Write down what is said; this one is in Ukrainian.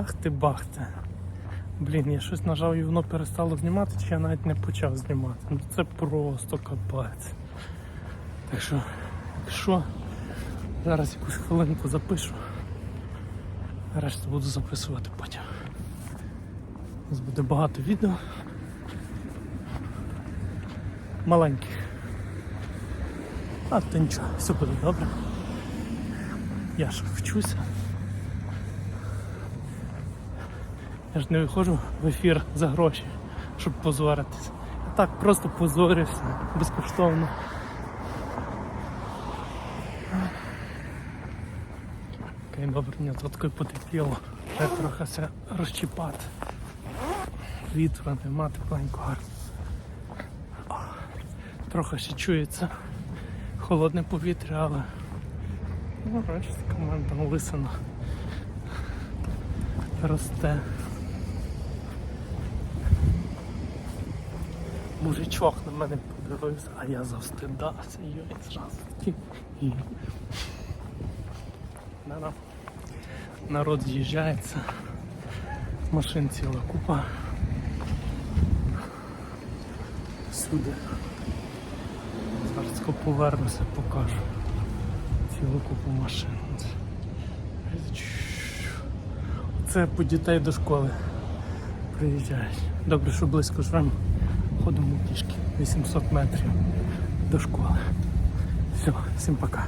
Ах ти бах ти. Блін, я щось нажав і воно перестало знімати, чи я навіть не почав знімати. Ну це просто капець. Так що, якщо зараз якусь хвилинку запишу, решта буду записувати потім. У нас буде багато відео. Маленьких. А то нічого, все буде добре. Я ж вчуся. Я ж не виходжу в ефір за гроші, щоб позоритися. Я так просто позорюся безкоштовно. Окей, добре, мені тут потепліло. Треба трохи все розчіпати. Вітру нема, тепленько гарно. Трохи ще чується холодне повітря, але ну, бачите, така мене там лисина росте. Мужичок на мене подивився, а я завстидався, зразу. І... Да-да. Народ з'їжджається, машин ціла купа. Всюди. Зараз повернуся, покажу. Цілу купу машин. Це по дітей до школи приїжджають. Добре, що близько живемо. Ходимо пішки 800 метрів до школи. Все, всім пока.